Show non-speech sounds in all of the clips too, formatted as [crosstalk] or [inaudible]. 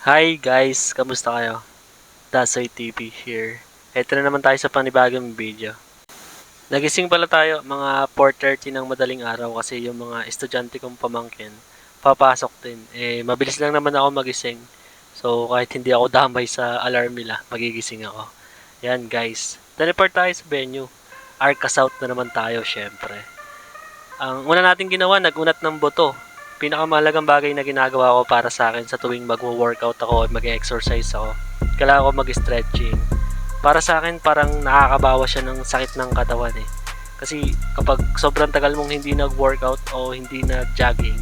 Hi guys, kamusta kayo? Dasoy TV here. Ito na naman tayo sa panibagong video. Nagising pala tayo mga 4.30 ng madaling araw kasi yung mga estudyante kong pamangkin papasok din. Eh, mabilis lang naman ako magising. So, kahit hindi ako damay sa alarm nila, magigising ako. Yan guys, teleport tayo sa venue. Arca South na naman tayo, syempre. Ang una natin ginawa, nagunat ng boto pinakamalagang bagay na ginagawa ko para sa akin sa tuwing magwo-workout ako at mag-exercise ako, kailangan ko mag-stretching. Para sa akin, parang nakakabawa siya ng sakit ng katawan eh. Kasi kapag sobrang tagal mong hindi nag-workout o hindi nag-jogging,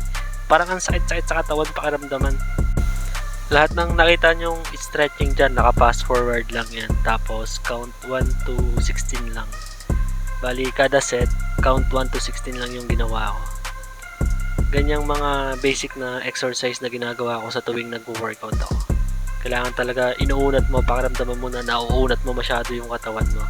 parang ang sakit-sakit sa katawan pakiramdaman. Lahat ng nakita nyong stretching dyan, naka-fast forward lang yan. Tapos, count 1 to 16 lang. Bali, kada set, count 1 to 16 lang yung ginawa ko ganyang mga basic na exercise na ginagawa ko sa tuwing nag-workout ako. Kailangan talaga inuunat mo, pakiramdaman mo na nauunat mo masyado yung katawan mo.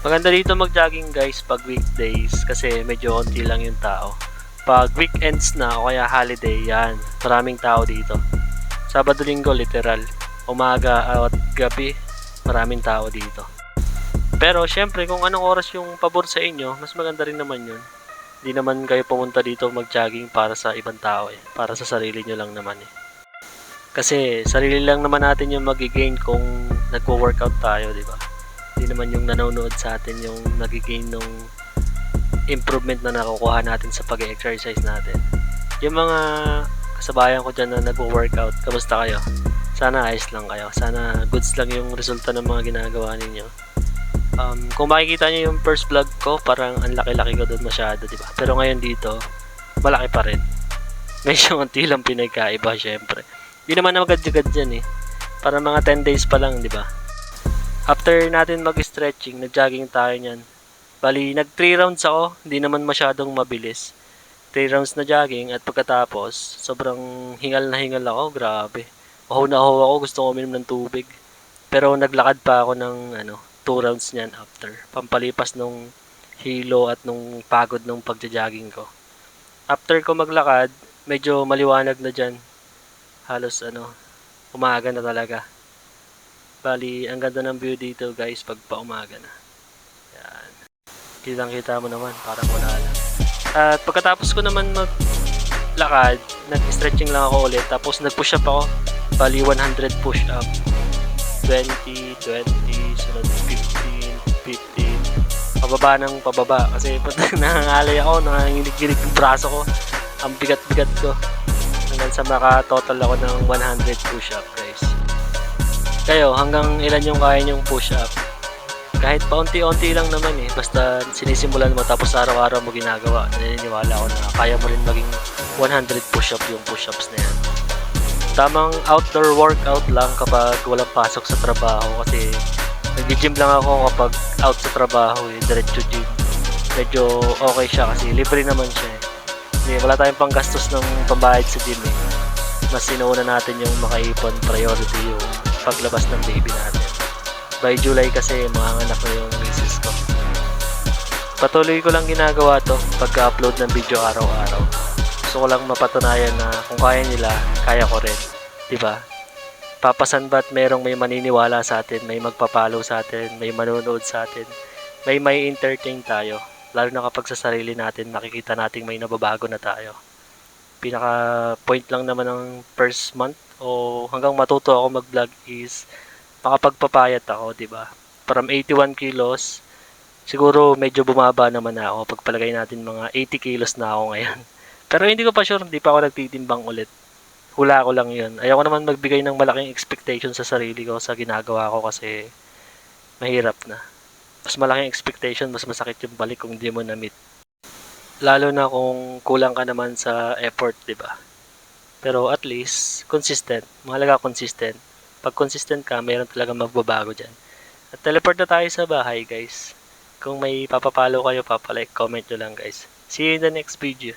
Maganda dito mag-jogging guys pag weekdays kasi medyo konti lang yung tao. Pag weekends na o kaya holiday, yan, maraming tao dito. Sabado linggo literal, umaga at gabi, maraming tao dito. Pero syempre kung anong oras yung pabor sa inyo, mas maganda rin naman yun. Hindi naman kayo pumunta dito mag-jogging para sa ibang tao eh. Para sa sarili nyo lang naman eh. Kasi sarili lang naman natin yung magigain kung nagwo-workout tayo, di ba? Hindi naman yung nanonood sa atin yung nagigain nung improvement na nakukuha natin sa pag-exercise natin. Yung mga kasabayan ko dyan na nagwo-workout, kamusta kayo? Sana ayos lang kayo. Sana goods lang yung resulta ng mga ginagawa ninyo. Um, kung makikita niyo yung first vlog ko, parang ang laki-laki ko doon masyado, di ba? Pero ngayon dito, malaki pa rin. [laughs] Medyo konti lang pinagkaiba, syempre. Hindi naman agad-agad yan eh. Para mga 10 days pa lang, di ba? After natin mag-stretching, nag-jogging tayo niyan. Bali, nag 3 rounds ako, hindi naman masyadong mabilis. 3 rounds na jogging at pagkatapos, sobrang hingal na hingal ako, grabe. Aho na ako, gusto ko uminom ng tubig. Pero naglakad pa ako ng ano, 2 rounds niyan after. Pampalipas nung hilo at nung pagod nung pagja-jogging ko. After ko maglakad, medyo maliwanag na dyan. Halos ano, umaga na talaga. Bali, ang ganda ng view dito guys pag paumaga na. Yan. Kitang kita mo naman, parang wala lang. At pagkatapos ko naman maglakad, nag-stretching lang ako ulit. Tapos nag-push up ako. Bali, 100 push up. 20, 20, sunod 15, 15. Pababa ng pababa. Kasi pag [laughs] nangangalay ako, nanganginig-ginig yung braso ko. Ang bigat-bigat ko. Hanggang sa maka-total ako ng 100 push-up, guys. Kayo, hanggang ilan yung kaya nyong push-up? Kahit paunti-unti lang naman eh. Basta sinisimulan mo tapos araw-araw mo ginagawa. Naniniwala ako na kaya mo rin maging 100 push-up yung push-ups na yan tamang outdoor workout lang kapag walang pasok sa trabaho kasi nag-gym lang ako kapag out sa trabaho eh, diretso gym. Medyo okay siya kasi libre naman siya eh. Hindi, wala tayong panggastos ng pambayad sa gym eh. Mas sinuuna natin yung makaipon priority yung paglabas ng baby natin. By July kasi mga anak ko yung misis ko. Patuloy ko lang ginagawa to pagka-upload ng video araw-araw gusto ko lang mapatunayan na kung kaya nila, kaya ko rin. ba? Papasan ba't merong may maniniwala sa atin, may magpapalo sa atin, may manonood sa atin, may may entertain tayo. Lalo na kapag sa sarili natin, nakikita nating may nababago na tayo. Pinaka point lang naman ng first month o hanggang matuto ako mag-vlog is makapagpapayat ako, 'di ba? From 81 kilos, siguro medyo bumaba naman na ako. Pagpalagay natin mga 80 kilos na ako ngayon. [laughs] Pero hindi ko pa sure, hindi pa ako nagtitimbang ulit. Hula ko lang yun. Ayoko naman magbigay ng malaking expectation sa sarili ko sa ginagawa ko kasi mahirap na. Mas malaking expectation, mas masakit yung balik kung hindi mo na-meet. Lalo na kung kulang ka naman sa effort, di ba? Pero at least, consistent. Mahalaga consistent. Pag consistent ka, mayroon talaga magbabago dyan. At teleport na tayo sa bahay, guys. Kung may papapalo kayo, papalike, comment nyo lang, guys. See you in the next video.